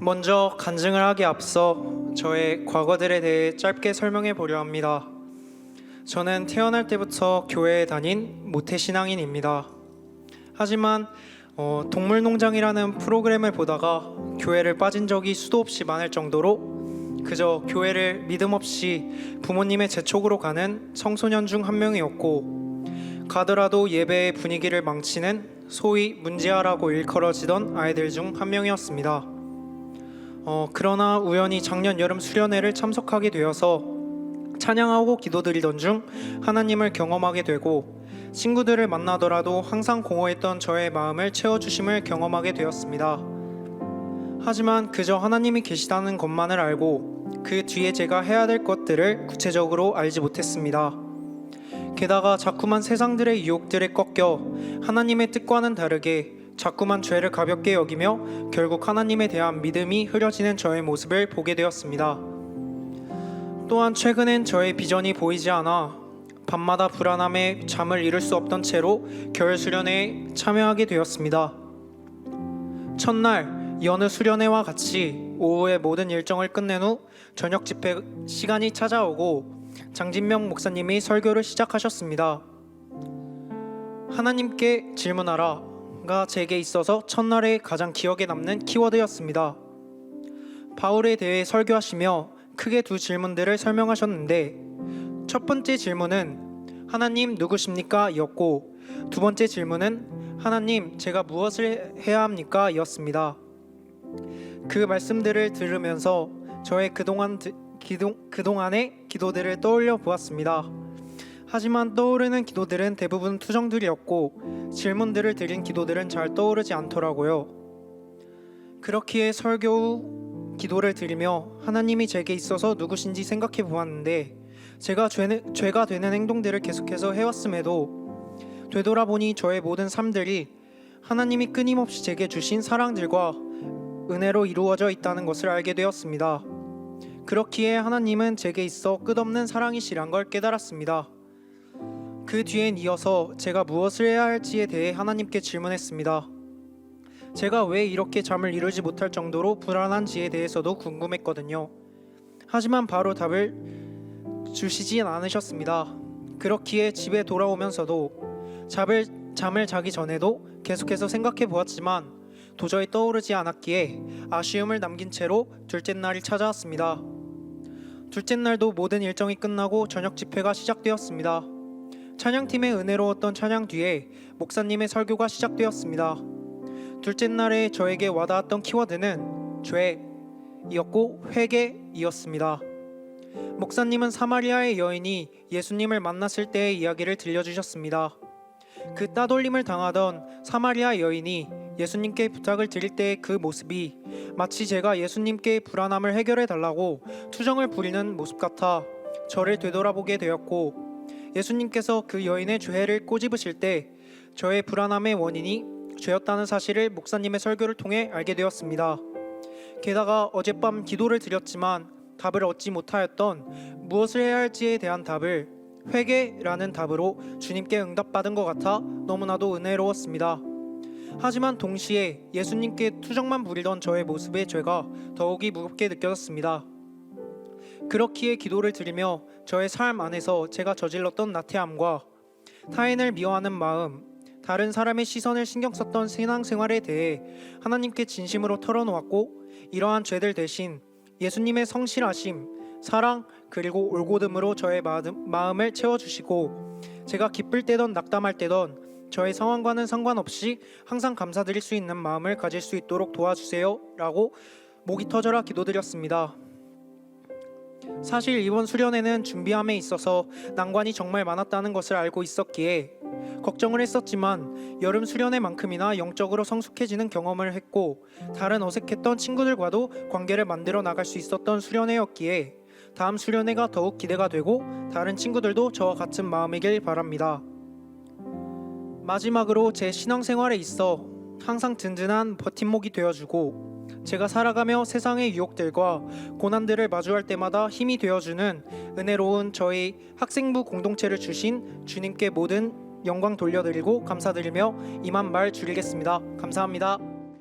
먼저 간증을 하기 앞서 저의 과거들에 대해 짧게 설명해 보려 합니다. 저는 태어날 때부터 교회에 다닌 모태신앙인입니다. 하지만 어, 동물농장이라는 프로그램을 보다가 교회를 빠진 적이 수도 없이 많을 정도로 그저 교회를 믿음 없이 부모님의 재촉으로 가는 청소년 중 한 명이었고 가더라도 예배의 분위기를 망치는 소위 문제아라고 일컬어지던 아이들 중 한 명이었습니다. 어, 그러나 우연히 작년 여름 수련회를 참석하게 되어서 찬양하고 기도드리던 중 하나님을 경험하게 되고 친구들을 만나더라도 항상 공허했던 저의 마음을 채워주심을 경험하게 되었습니다. 하지만 그저 하나님이 계시다는 것만을 알고 그 뒤에 제가 해야 될 것들을 구체적으로 알지 못했습니다. 게다가 자꾸만 세상들의 유혹들에 꺾여 하나님의 뜻과는 다르게 자꾸만 죄를 가볍게 여기며 결국 하나님에 대한 믿음이 흐려지는 저의 모습을 보게 되었습니다. 또한 최근엔 저의 비전이 보이지 않아 밤마다 불안함에 잠을 이룰 수 없던 채로 겨울 수련회에 참여하게 되었습니다. 첫날 여느 수련회와 같이 오후에 모든 일정을 끝낸 후 저녁 집회 시간이 찾아오고 장진명 목사님이 설교를 시작하셨습니다. 하나님께 질문하라 가 제게 있어서 첫날에 가장 기억에 남는 키워드였습니다. 바울에 대해 설교하시며 크게 두 질문들을 설명하셨는데 첫 번째 질문은 하나님 누구십니까? 였고 두 번째 질문은 하나님 제가 무엇을 해야 합니까? 였습니다. 그 말씀들을 들으면서 저의 그동안 드- 기도, 그동안의 기도들을 떠올려 보았습니다. 하지만 떠오르는 기도들은 대부분 투정들이었고 질문들을 드린 기도들은 잘 떠오르지 않더라고요. 그렇기에 설교 후 기도를 드리며 하나님이 제게 있어서 누구신지 생각해 보았는데 제가 죄, 죄가 되는 행동들을 계속해서 해왔음에도 되돌아보니 저의 모든 삶들이 하나님이 끊임없이 제게 주신 사랑들과 은혜로 이루어져 있다는 것을 알게 되었습니다. 그렇기에 하나님은 제게 있어 끝없는 사랑이시란 걸 깨달았습니다. 그 뒤엔 이어서 제가 무엇을 해야 할지에 대해 하나님께 질문했습니다. 제가 왜 이렇게 잠을 이루지 못할 정도로 불안한지에 대해서도 궁금했거든요. 하지만 바로 답을 주시진 않으셨습니다. 그렇기에 집에 돌아오면서도 잠을, 잠을 자기 전에도 계속해서 생각해 보았지만 도저히 떠오르지 않았기에 아쉬움을 남긴 채로 둘째 날이 찾아왔습니다. 둘째 날도 모든 일정이 끝나고 저녁 집회가 시작되었습니다. 찬양팀의 은혜로웠던 찬양 뒤에 목사님의 설교가 시작되었습니다. 둘째 날에 저에게 와닿았던 키워드는 죄이었고 회개이었습니다. 목사님은 사마리아의 여인이 예수님을 만났을 때의 이야기를 들려주셨습니다. 그 따돌림을 당하던 사마리아 여인이 예수님께 부탁을 드릴 때의 그 모습이 마치 제가 예수님께 불안함을 해결해 달라고 투정을 부리는 모습 같아 저를 되돌아보게 되었고 예수님께서 그 여인의 죄를 꼬집으실 때 저의 불안함의 원인이 죄였다는 사실을 목사님의 설교를 통해 알게 되었습니다. 게다가 어젯밤 기도를 드렸지만 답을 얻지 못하였던 무엇을 해야 할지에 대한 답을 회개라는 답으로 주님께 응답받은 것 같아 너무나도 은혜로웠습니다. 하지만 동시에 예수님께 투정만 부리던 저의 모습의 죄가 더욱이 무겁게 느껴졌습니다. 그렇기에 기도를 드리며 저의 삶 안에서 제가 저질렀던 나태함과 타인을 미워하는 마음, 다른 사람의 시선을 신경 썼던 신앙생활에 대해 하나님께 진심으로 털어놓았고 이러한 죄들 대신 예수님의 성실하심, 사랑 그리고 올곧음으로 저의 마음, 마음을 채워주시고 제가 기쁠 때던 낙담할 때던 저의 상황과는 상관없이 항상 감사드릴 수 있는 마음을 가질 수 있도록 도와주세요 라고 목이 터져라 기도드렸습니다. 사실 이번 수련회는 준비함에 있어서 난관이 정말 많았다는 것을 알고 있었기에 걱정을 했었지만 여름 수련회만큼이나 영적으로 성숙해지는 경험을 했고 다른 어색했던 친구들과도 관계를 만들어 나갈 수 있었던 수련회였기에 다음 수련회가 더욱 기대가 되고 다른 친구들도 저와 같은 마음이길 바랍니다. 마지막으로 제 신앙생활에 있어 항상 든든한 버팀목이 되어주고 제가 살아가며 세상의 유혹들과 고난들을 마주할 때마다 힘이 되어주는 은혜로운 저희 학생부 공동체를 주신 주님께 모든 영광 돌려드리고 감사드리며 이만 말 줄이겠습니다. 감사합니다.